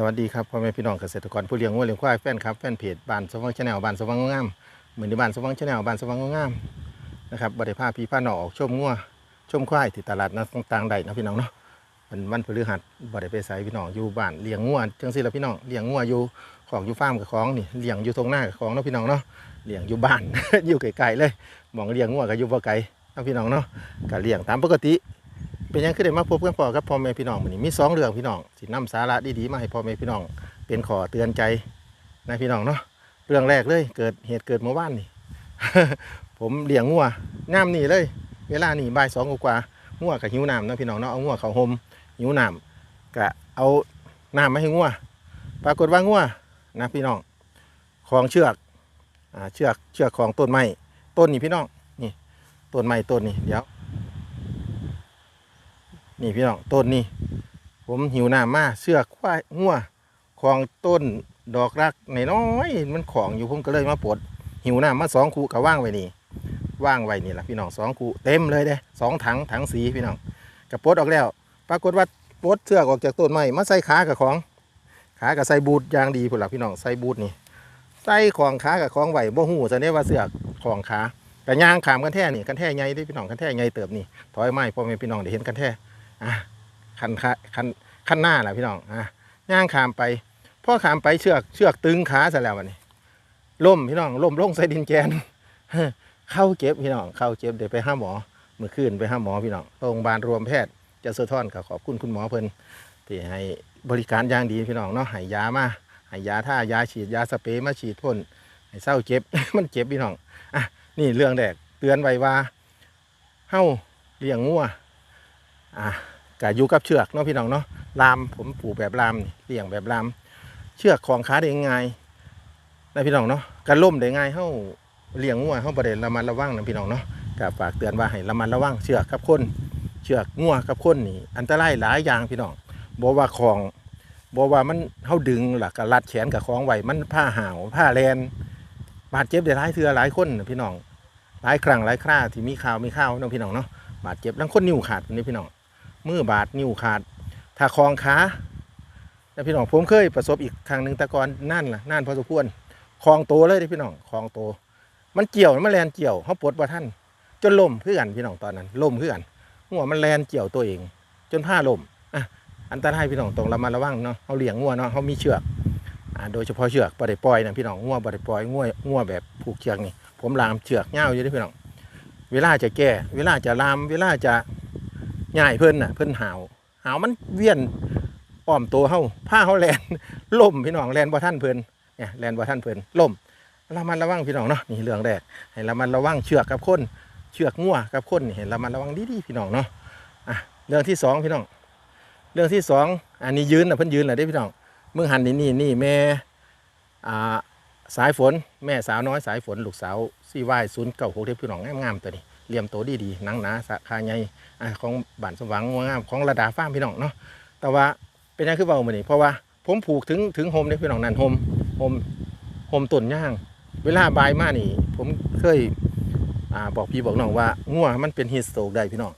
สวัสดีครับพ่อแม่พี่น้องเกษตรกรผู้เลี้ยงวัวเลี้ยงควายแฟนครับแฟนเพจบ้านสว่างชาแนลบ้านสว่างงามเหมือนที่บ้านสว่างชาแนลบ้านสว่างงามนะครับบริภาพี่ผ้าหนอออกชมงัวชมควายที่ตลาดนัดต่างๆใดนะพี่น้องเนาะมันวันพฤหัสบริไปใส่พี่น้องอยู่บ้านเลี้ยงงัวจังสิละพี่น้องเลี้ยงงัวอยู่ของอยู่ฟาร์มกับของนี่เลี้ยงอยู่ตรงหน้ากับของเนาะพี่น้องเนาะเลี้ยงอยู่บ้านอยู่ไกลๆเลยมองเลี้ยงงัวก็อยู่บ่ไกลนะพี่น้องเนาะก็เลี้ยงตามปกติ เป็นยังคือได้มาพบกันพอกับพ่อแม่พี่น้องมื้อนี้มีสองเรื่องพี่น้องสินำสาระดีๆมาให้พ่อแม่พี่น้อง เป็นขอเตือนใจนะพี่น้องเนาะเรื่องแรกเลยเกิดเหตุเกิดเมื่อวานนี่ ผมเลี้ยงงัวน้ำนี่เลย เวลานี่บ่ายสองกว่างัวกับหิวน้ำนะพี่น้องเนาะเอางัวเขาห่มหิวน้ำก็เอาน้ำมาให้งัวปรากฏว่างัวนะพี่น้องของเชือกอเชือกเชือกของต้นไม้ต้นนี่พี่น้องนี่ต้นไม้ต้นนี่เดี๋ยว นี่พี่น้องต้นนี่ผมหิวน้ำมาเชือควายงัวของต้นดอกรักในน้อยมันของอยู่ผมก็เลยมาปลดหิวน้ำมาสองคูก็ว่างไว้นี่ว่างไว้นี่แหละพี่น้องสองคูเต็มเลยเด้สองถังถังสีพี่น้องก็ปลดออกแล้ว ปรากฏว่าปลดเชือกออกจากต้นไม้มาใส่ขากับของขากับใส่บูทยางดีพุ่นละพี่น้องใส่บูทนี่ใส่ของขากับของไหวบ่หูจะเนี่ยว่าเสื้อของขาแต่ยางขามกันแท่นี่กันแท่ใหญ่เด้พี่น้องกันแท่ใหญ่เติบนี่ถอยไม้พ่อแม่พี่น้องได้เห็นกันแท่ อะคันขาคันคันหน้าแหละพี่น้องอะย่างขามไปพ่อขามไปเชือกเชือกตึงขาซะแล้ววันนี้ล่มพี่น้องล่มลงใส่ดินแกนเข้าเจ็บพี่น้องเข้าเจ็บเดี๋ยวไปห้าหมอเมื่อคืนไปห้าหมอพี่น้องโรงพยาบาลรวมแพทย์จะสะท้อนกับขอบคุณคุณหมอเพิ่นที่ให้บริการอย่างดีพี่น้องเนาะให้ยามาให้ยาท่ายาฉีดยาสเปรย์มาฉีดพ่นให้เศร้าเจ็บ มันเจ็บพี่น้องอะนี่เรื่องแรกเตือนไว้ว่าเฮ้าเลี้ยงงัว อะกะอยู่กับเชือกเนาะพี่น้องเนาะลามผมปลูกแบบลามเลี้ยงแบบลาม เชือกของขาได้ง่ายนะพี่น้องเนาะการล่มได้ง่ายเฮาเลี้ยงงัวเฮาบ่ได้ระมัดระวังนะพี่น้องเนาะก็ฝากเตือนว่าให้ระมัดระวังเชือกกับคนเชือกงัวกับคนนี่อันตรายหลายอย่างพี่น้องบ่ว่าของบ่ว่ามันเฮาดึงหล่ะก็รัดแขนกับของไว้มันผ้าห่าวผ้าแลนบาดเจ็บได้หลายเทือหลายคนนะพี่น้องหลายครั้งหลายคราที่มีข่าวมีข่าวเนาะพี่น้องเนาะบาดเจ็บลังคนนิ้วขาดนี่พี่น้อง มือบาดนิ้วขาด ถ้าคองขาแต่พี่น้องผมเคยประสบอีกครั้งหนึ่งต่ก่อนนั่นล่ะนั่นพอสมควรคลองโตเลยเด้พี่น้องคลองโต มันเกี่ยวมันแลนเกี่ยวเขาปลดว่าท่าน จนล่มคือกันพี่น้องตอนนั้นล่มคือกันหัวมันแลนเกี่ยวตัวเอง จนผ้าล่มอะอันตรายพี่น้องต้องระมัดระวังเนาะเขาเลี้ยงงัวเนาะเขามีเชือกอ่าโดยเฉพาะเชือกบ่ได้ปล่อยนะพี่น้องงัวบ่ได้ปล่อยงัวงัวแบบผูกเชือกนี่ผมลามเชือกยาอยู่เด้อพี่น้องเวลาจะแก้ เวลาจะลาม เวลาจะ ง่ายเพิ่นน่ะ เพิ่นหาวหาวมันเวียนอ้อมตัวเฮาผ้าเฮาแลนล่มพี่น้องแลนบ่ท่านเพิ่นเนี่ยแลนบ่ท่านเพิ่นล่มระมัดระวังพี่น้องเนาะนี่เรื่องแรกให้ระมัดระวังเชือกกับคนเชือกงัวกับคนนี่ให้ระมัดระวังดีๆพี่น้องเนาะอะเรื่องที่สองพี่น้อง เรื่องที่สองอันนี้ยืนนะเพิ่นยืนแหละเด้พี่น้องมึงหันนี่นี่นี่แม่อ่าสายฝนแม่สาวน้อยสายฝนลูกสาวซีวายศูนย์เก้าหกเด้อพี่น้องงามๆตัวนี้ เหลี่ยมโตดีๆหนังหนาสะคาใหญ่ของบ้านสว่างงามของระดาฟ้ามพี่น้องเนาะแต่ว่าเป็นยังคือเบาเหมือนี่เพราะว่าผมผูกถึงถึงโฮมเนี่ยพี่น้องนั่นโฮมโฮมโฮมต้นย่าง เวลาบายมานี่ ผมเคยอ่าบอกพี่บอกน้องว่างัวมันเป็นฮีสโตกได้พี่น้อง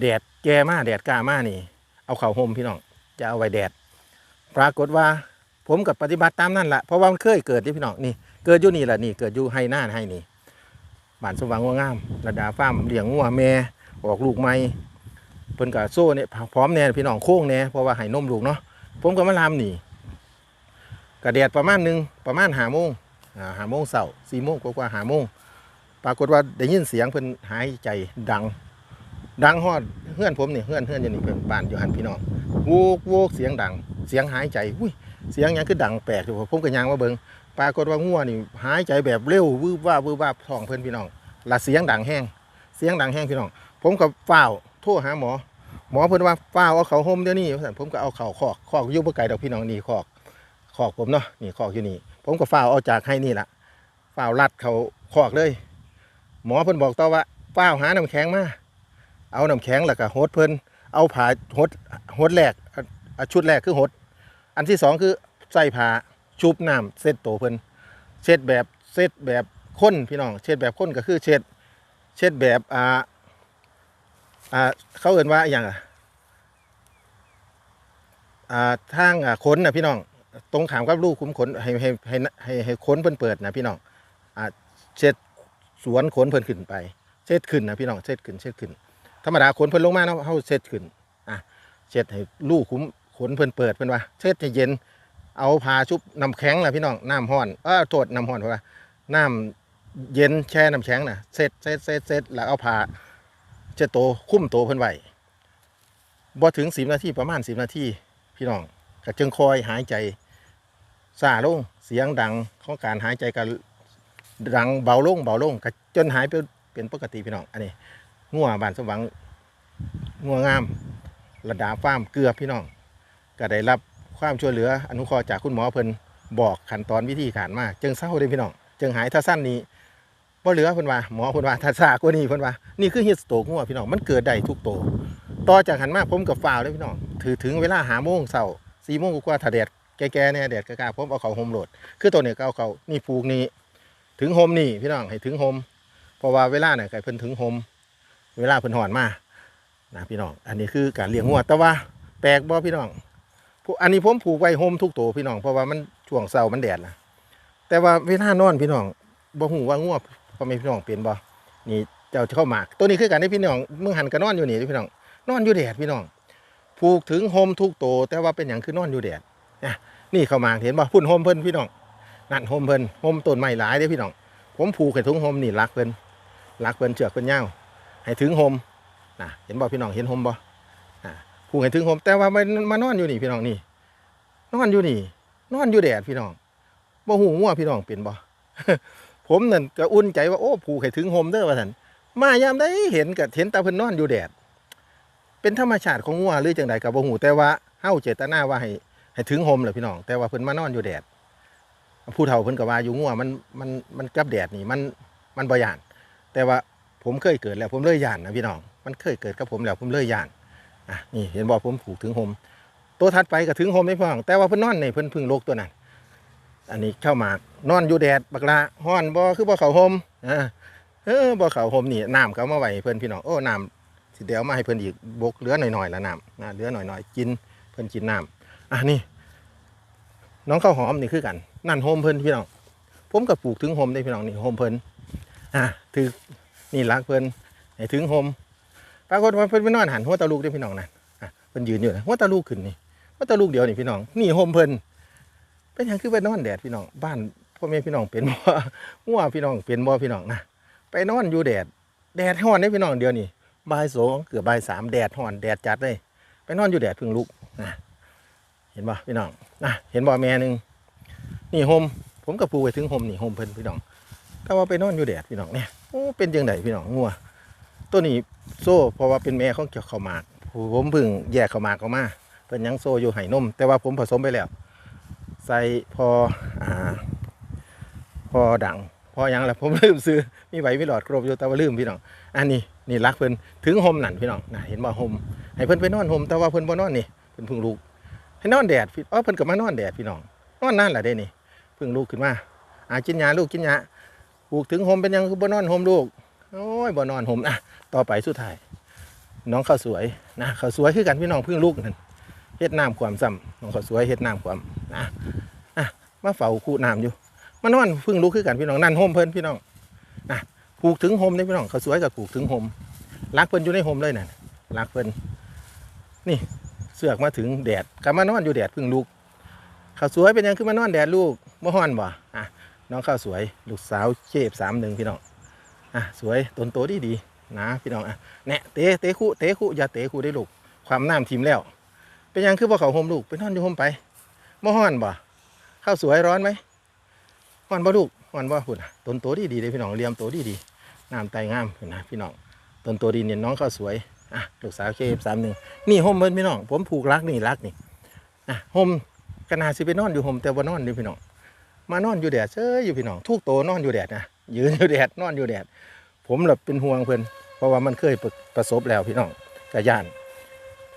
แดดแก่มาแดดกล้ามานี่ เอาเข่าโฮมพี่น้องจะเอาไว้แดด ปรากฏว่าผมกับปฏิบัติตามนั่นแหละเพราะว่ามันเคยเกิดที่พี่น้องนี่เกิดอยู่นี่แหละนี่เกิดอยู่ให้หน้าให้นี่ บ้านสว่างงัวงามระดาฟ้ามเลี้ยงงัวแม่ออกลูกใหม่เพิ่นกับโซ่เนี่ยพร้อมแน่พี่น้องโค้งแน่เพราะว่าให้นมลูกเนาะผมก็มาลามนี่กระแดดประมาณหนึงประมาณหาโมงหาโมงเสาร์สี่โมงกว่าๆหาโมงปรากฏว่าได้ยินเสียงเพิ่นหายใจดัง ดังฮอดเฮือนผมนี่เฮือนเฮือนอยู่นี่เพิ่นบ้านอยู่หันพี่น้องโวกโวกเสียงดัง เสียงหายใจอุ้ยเสียงยังคือดังแปลกอยู่ผมก็ยางมาเบิ่ง ปรากฏว่างัวนี่หายใจแบบเร็ววืบว่าบวืบว่าบท้องเพิ่อนพี่น้องละเสียงดังแห้งเสียงดังแห้งพี่น้อง ผมก็ฝ้าวโทรหาหมอ หมอเพิ่นว่าฝ้าวเอาเขาห่มเดี๋ยวนี้สั่นผมก็เอาเข่าคอกคอกอยู่บ่ไกลดอกพี่น้องนี่คอกคอกผมเนาะนี่คอกอยู่นี่ ผมก็ฝ้าวเอาจากให้นี่ละฝ้าวรัดเขาคอกเลย หมอเพิ่นบอกต่อว่าฝ้าวหาน้ำแข็งมาเอาน้ำแข็งแล้วก็หดเพิ่อนเอาผ้าหดหดแรกอะอะชุดแรกคือหด อันที่สองคือใส่ผ้า ชุบน้ำเช็ดโตวเพิ่นเช็ดแบบเช็ดแบบข้นพี่น้องเช็ดแบบข้นก็คือเช็ดเช็ดแบบอ่าอ่าเขาเอ่นว่าอย่างอะอ่าทางอ่าขนนะพี่น้องตรงขามกับลูกคุ้มขนให้ให้ให้ให้ให้ขนเพิ่นเปิดนะพี่น้องอ่าเช็ดสวนขนเพิ่นขึ้นไปเช็ดขึ้นนะพี่น้องเช็ดขึ้นเช็ดขึ้น ธรรมดาขนเพิ่นลงมาเนาะเฮาเช็ดขึ้นอะเช็ดให้ลูกคุ้มขนเพิ่นเปิดเพิ่นว่าเช็ดให้เย็น เอาผ้าชุบน้ำแข็งล่ะพี่น้องน้ำห้อนเออโทษน้ำห้อนเพราะว่าน้ำเย็นแช่น้ำแข็งนะเสร็จเสร็จเสร็จเสร็จแล้วเอาผ้าเช็ดโตคุ้มโตเพิ่นไว้บ่ถึง10นาทีประมาณ10นาทีพี่น้องก็จึงคอยหายใจซาลงเสียงดังของการหายใจก็ดังเบาลงเบาลงก็จนหายไปเป็นปกติพี่น้องอันนี้งัวบานสมหวังงัวงาม ระดาฟาร์มเกลือพี่น้อง ก็ได้รับ ความช่วยเหลืออนุเคราะห์จากคุณหมอเพิ่นบอกขั้นตอนวิธีการมาจึงเศร้าเลยพี่น้องจึงหายถ้าสั้นนี้บ่เหลือเพิ่นว่าหมอเพิ่นว่าถ้าซากว่านี้เพิ่นว่านี่คือฮิตสโตกงัวพี่น้องมันเกิดได้ทุกโตต่อจากหันมาผมกับฟ้าวเลยพี่น้องถือถึงเวลาหาโมงเช้าสี่โมงกว่าถ้าแดดแก่ๆเนี่ยแดดกล้าๆผมเอาเขาโฮมโหลด คือตัวเนี้ก็เอาเขานี่ปลูกนี่ถึงโฮมนี่พี่น้องให้ถึงโฮมเพราะว่าเวลาเนี่ยไก่เพิ่นถึงโฮมเวลาเพิ่นหอนมานะพี่น้อง อันนี้คือการเลี้ยงงัวแต่ว่าแปลกบ่พี่น้อง อันนี้ผมผูกไว้โฮมทุกตัวพี่น้องเพราะว่ามันช่วงเสาร์มันแดดนะแต่ว่าเวลานอนพี่น้องบ่หูว่าง่วงพ่อแม่พี่น้องเป็นบ่นี่เจ้าเข้าหมาก ตัวนี้คือกันได้พี่น้องมึงหันก็นอนอยู่นี่เด้อพี่น้องนอนอยู่แดดพี่น้องผูกถึงโฮมทุกตัวแต่ว่าเป็นอย่างคือนอนอยู่แดดนะนี่เข้ามาเห็นบ่พุ่นโฮมเพิ่นพี่น้องนั่นโฮมเพิ่นโฮมต้นไม้หลายเด้พี่น้อง ผมผูกให้ถึงโฮมนี่รักเพิ่นรักเพิ่นเชือกเพิ่นยาให้ถึงโฮมนะเห็นบ่พี่น้องเห็นโฮมบ่ ผูกให้ถึงผมแต่ว่ามันมานอนอยู่นี่พี่น้องนี่นอนอยู่นี่นอนอยู่แดดพี่น้องบ่หูงัวพี่น้องเป็นบ่ผมนั่นก็อุ่นใจว่าโอ้ผูกให้ถึงโฮมเด้อว่าซั่นมายามได้เห็นก็เห็นตาเพิ่นนอนอยู่แดด เป็นธรรมชาติของงัวหรือจังใดก็บ่ฮู้แต่ว่าเฮาเจตนาว่าให้ให้ถึงโฮมแหละพี่น้อง แต่ว่าเพิ่นมานอนอยู่แดดผู้เฒ่าเพิ่นก็ว่าอยู่งัวมันมันมันกับแดดนี่มันมันบ่ย่าน แต่ว่าผมเคยเกิดแล้วผมเลยย่านนะพี่น้อง มันเคยเกิดกับผมแล้วผมเลยย่าน อะนี่เห็นบอกผมผูกถึงโฮมตัวถัดไปก็ถึงโฮมไม่พองแต่ว่าเพิ่นนอนในเพิ่นพึ่งโลกตัวนั้นอันนี้เข้ามานอนอยู่แดดบักละฮ้อนบ่คือบ่เข้าโฮมอ่าเออบ่เข้าโฮมนี่น้ำเอามาไว้ให้เพิ่นพี่น้องโอ้น้ำสิเดี๋ยวมาให้เพิ่นอีกบกเหลือหน่อยๆละน้ำนะเหลือหน่อยๆกินเพิ่นกินน้ำอะนี่น้องข้าวหอมนี่คือกัน นั่นโฮมเพิ่นพี่น้องผมก็ปลูกถึงโฮมได้พี่น้องนี่โฮมเพิ่นอะถือนี่รักเพิ่นให้ถึงโฮม ปรากฏว่าเพิ่นไปนอนหันหัวตาลูกด้อพี่น้องนั่นอะเพิ่นยืนอยู่นะหัวตาลูกขึ้นนี่หัวตาลูกเดียวนี่พี่น้องนี่โฮมเพิ่นเป็นหยังคือไปนอนแดดพี่น้องบ้านพ่อแม่พี่น้องเป็นบ่หัวพี่น้องเป็นบ่พี่น้องนะไปนอนอยู่แดด แดดร้อนได้พี่น้องเดียวนี่บ่ายสองเกือบบ่ายสามแดดร้อนแดดจัดเลยไปนอนอยู่แดดเพิ่งลุกนะเห็นบ่พี่น้องนะเห็นบ่แม่หนึ่งนี่โฮมผมกับปูไปถึงโฮมนี่โฮมเพิ่นพี่น้องแต่ว่าไปนอนอยู่แดดพี่น้องเนี่ยโอ้เป็นจังไดพี่น้องงัวตัวนี้ ซ่เพราะว่าเป็นแม่ของเกี่ยวข้าวหมากผมเพิ่งแยกข้าวหมากออกมาเป็นยังโซ่อยู่ไห้นม แต่ว่าผมผสมไปแล้ว ใส่พออ่า พอดังพอยังแหละผมลืมซื้อมีใบมีหลอดครบอยู่แต่ว่าลืมพี่น้องอันนี้นี่รักเพิ่นถึงโฮมนั่นพี่น้องนะเห็นบ่โฮมให้เพิ่นไปนอนโฮมแต่ว่าเพิ่นบ่นอนนี่เพิ่นพิ่งลุกให้นอนแดดพี่อ๋อเพิ่นก็มานอนแดดพี่น้องนอนนั่นแหละเด้นี่พิ่งลุกขึ้นมาอากินยาลูกกินยาปลูกถึงโฮมเป็นยังคือบ่นอนโฮมลูก โอ้ยบ่นอนโฮมอะต่อไปสุดท้าย น้องข้าวสวยนะข้าวสวยคือกันพี่น้องพิ่งลูกนั่นเฮ็ดน้ำความซ้ำน้องข้าวสวยเฮ็ดน้ำความนะอะมาเฝ้าคู่น้ำอยู่มานอนพิ่งลูกคือกันพี่น้องนั่นโฮมเพิ่นพี่น้องนะผูกถึงโฮมได้พี่น้องข้าวสวยกับผูกถึงโฮมรักเพิ่นอยู่ในโฮมเลยน่ะรักเพิ่นนี่เสือกมาถึงแดดกลับมานอนอยู่แดดพิ่งลูกข้าวสวยเป็นยังคือมานอนแดดลูกบ่ฮ้อนบ่อะน้องข้าวสวย ลูกสาวเชฟสามหนึ่งพี่น้อง อะสวยต้นโตดีดีนะพี่น้องอะแนะเตะเตะคู่เตะคู่อย่าเตะคู่ได้ลูกความน้ำทีมแล้ว เป็นยังคือบ่เขาโฮมลูกไปนอนอยู่โฮมไปบ่ฮ้อนบ่ข้าวสวยร้อนไหมฮ้อนบ่ลูกฮ้อนบ่พุ่นน่ะต้นโตดีดีเลยพี่น้องเลียมโตดีดีน้ำไตงามเห็นนะพี่น้องต้นโตดีเนี่ยน้องข้าวสวยอะลูกสาวเคฟสามหนึ่งนี่โฮมเบิ้พี่น้อง ผมผูกรักนี่รักนี่อะโฮมกนาสิไปนอนอยู่โฮมแต่บ่านอนอยู่พี่น้องมานอนอยู่แดดเซ้ยอยู่พี่น้องทุกโตนอนอยู่แดดนะ ยืนอยู่แดดนอนอยู่แดด ผมแบบเป็นห่วงเพื่อนเพราะว่ามันเคยประประสบแล้วพี่น้องกะยาน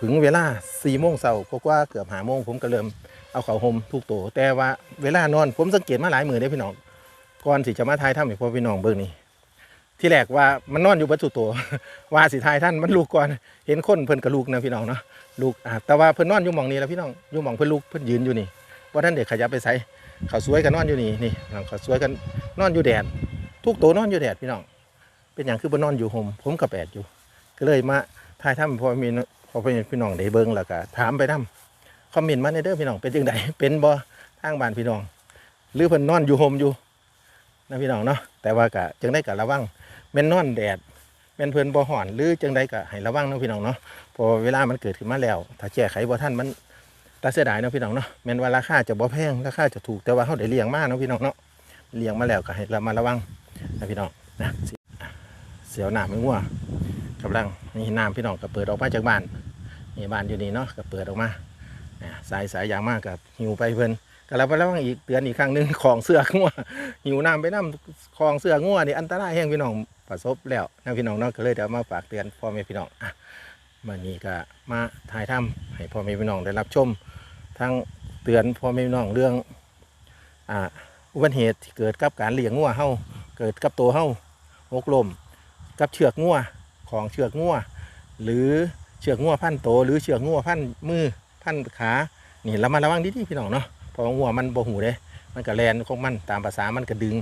ถึงเวลาสี่โมงเช้าก็ว่าเกือบหาโมงผมก็เริ่มเอาเข่าห่มทุกตัวแต่ว่าเวลานอนผมสังเกตมาหลายมือได้พี่น้องก่อนสิจะมาทายถ้ำให้พ่อพี่น้องเบิ่งนี่ที่แรกว่ามันนอนอยู่บรรจุตัวว่าสิทายท่านมันลูกก่อนเห็นคนเพิ่นกับลูกนะพี่น้องเนาะลูกแต่ว่าเพิ่นนอนอยู่มองนี้แล้วพี่น้องอยู่มองเพิ่นลูกเพิ่นยืนอยู่นี่ว่าท่านเด็กขยับไปใส่เขาสวยกันนอนอยู่นี่นี่เขาสวยกันนอนอยู่แดด ทุกตัวนอนอยู่แดดพี่น้อง เป็นอย่างคือบ่นอนอยู่ห่มผมกับแปดอยู่ ก็เลยมาถ่ายทำพอมีพอเป็นพี่น้องได้เบิ่งแล้วก็ถามไปนำคอมเมนต์มาในเด้อพี่น้องเป็นจังไดเป็นบ่ทางบ้านพี่น้อง หรือเพิ่นนอนอยู่ห่มอยู่นะพี่น้องเนาะแต่ว่าก็จังได้ก็ระวังแม่นนอนแดดแม่นเพิ่นบ่ฮ้อนหรือจังได้ก็ให้ระวังเนาะพี่น้องเนาะพอเวลามันเกิดขึ้นมาแล้ว ถ้าแก้ไขบ่ทันมันตาเสียดายเนาะพี่น้องเนาะแม่นว่าราคาจะบ่แพงราคาจะถูกแต่ว่าเฮาได้เลี้ยงมาเนาะพี่น้องเนาะเลี้ยงมาแล้วก็ให้ระมัดระวัง นะพี่น้องนะเสียวหน้าไม่งัวกำลังนี่น้ำพี่น้องก็เปิดออกมาจากบ้านนี่บ้านอยู่นี่เนาะก็เปิดออกมาอ่สายสายยางมากกับหิวไปเพิ่นก็แล้วระวังอีกเตือนอีกครั้งหนึ่งของเสื้องัวหิวน้ำไปน้ำของเสื้องัวนี่อันตรายแห้งพี่น้องประสบแล้วนะพี่น้องเนาะก็เลยเดี๋ยวมาฝากเตือนพ่อแม่พี่น้องอะวันนี้ก็มาถ่ายทำให้พ่อแม่พี่น้องได้รับชมทั้งเตือนพ่อแม่พี่น้องเรื่องอ่าอุบัติเหตุที่เกิดกับการเลี้ยงงัวเฮา เกิดกับตัวเฮ้าหกลมกับเชือกงัวของเชือกงัวหรือเชือกงัวพันโต หรือเชือกงัวพันมือพันขานี่ระมัดระวังดีๆพี่น้องเนาะเพองัวมันบ่หูเด้ มันก็แลนของมันตามภาษามันก็ดึง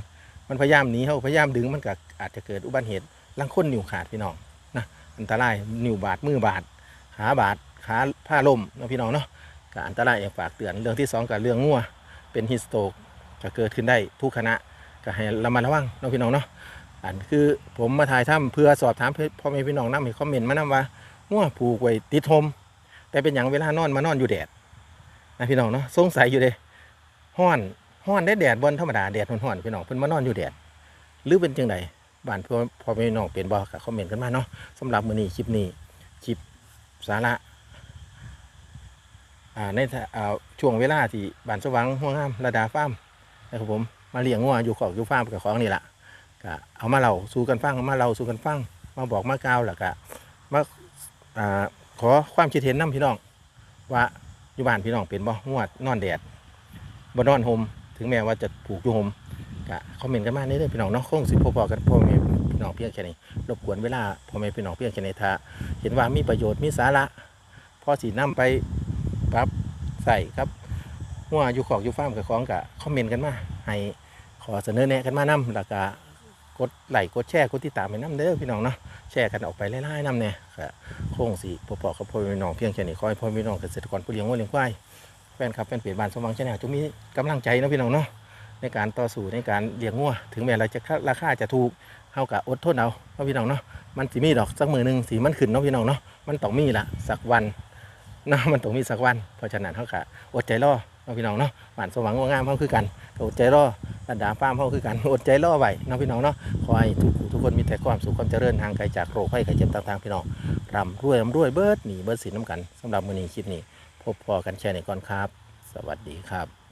มันพยายามหนีเขาพยายามดึงมันก็อาจจะเกิดอุบัติเหตุลังค้นนิ้วขาดพี่น้องนะอันตรายนิ้วบาดมือบาดขาบาดขาผ้าล่มนะพี่น้องเนาะก็อันตรายอย่ากฝากเตือนเรื่องที่สองกับเรื่องงัวเป็นฮิสโตกก็เกิดขึ้นได้ทุกคณะ ก็ให้ระมัดระวังเนาะพี่น้องเนาะอันคือผมมาถ่ายถ้ำเพื่อสอบถามพ่อแม่พี่น้องนำให้คอมเมนต์มานํว่างัวผูกไว้ติดทมแต่เป็นอย่างเวลานอนมานอนอยู่แดดนะพี่น้องเนาะสงสัยอยู่เด้ห้อนห้อนได้แดดบนธรรมดาแดดห้อนๆพี่น้องเพิ่นมานอนอยู่แดดหรือเป็นจังไดบ้านพ่อพ่อแม่พี่น้องเป็นบ่ก็คอมเมนต์กันมาเนาะสำหรับมื้อนี้คลิปนี้คลิปสาระในช่วงเวลาที่บ้านสว่างหัวงามระดาฟ้ามนะครับผม มาเลี้ยงงัวอยู่ขอกอยู่ฟาร์มกับของนี่แหละก็เอามาเล่าสู่กันฟังเอามาเล่าสู่กันฟังมาบอกมากล่าวแล้วก็มาอ่าขอความคิดเห็นนํพี่น้องว่าอยู่บ้านพี่น้องเป็นบ่งวดนอนแดดบ่นอนห่มถึงแม้ว่าจะผูกอยู่ห่มก็คอมเมนต์กันมาเด้อพี่น้องเนาะคงสิพอๆกันพ่อแม่พี่น้องเพียงแค่นี้รบกวนเวลาพ่อแม่พี่น้องเพียงแค่นี้ถ้าเห็นว่ามีประโยชน์มีสาระพอสินํไปปรับใส่ครับหัวอยู่ขอกอยู่ฟ้ามกับของก็คอมเมนต์กันมาให้ ขอเสนอแนะกันมานํแล้วก็กดไลค์กดแชร์กดติดตามให้นํเด้อพี่น้องเนาะแชร์กันออกไปไล่ๆนํเนี่ยก็คงสิพอๆกับพ่อพี่น้องเพียงแค่นี้ขอให้พ่อพี่น้องเกษตรกรผู้เลี้ยงวัวเลี้ยงควายแฟนคลับแฟนเพจบ้านสมวังชาแนลจงมีกำลังใจนะพี่น้องเนาะในการต่อสู้ในการเลี้ยงวัวถึงแม้เราจะราคาจะถูกเฮากะอดทนเอาเนาะพี่น้องเนาะมันสิมีดอกสักมือหนึ่งสีมันขึ้นเนาะพี่น้องเนาะมันต้องมีละสักวันนะมันต้องมีสักวันเพราะฉะนั้นเฮากะอดใจรอ น้องพี่น้องเนาะหวานสวังว่างามเข้าคือกันอดใจรอระดาฟามเข้าคือกันอดใจรอไว้องพี่น้องเนาะขอให้ทุกทุกคนมีแต่ความสุขความเจริญทางไกลจากโรคภัยไข้เจ็บต่างๆพี่น้องร่ำรวยร่ำรวยเบิร์ดหนีเบิร์ดสินน้ำกันสำหรับมือนี้คลิปนี้ พบพอกันแชร์ในก่อนครับ สวัสดีครับ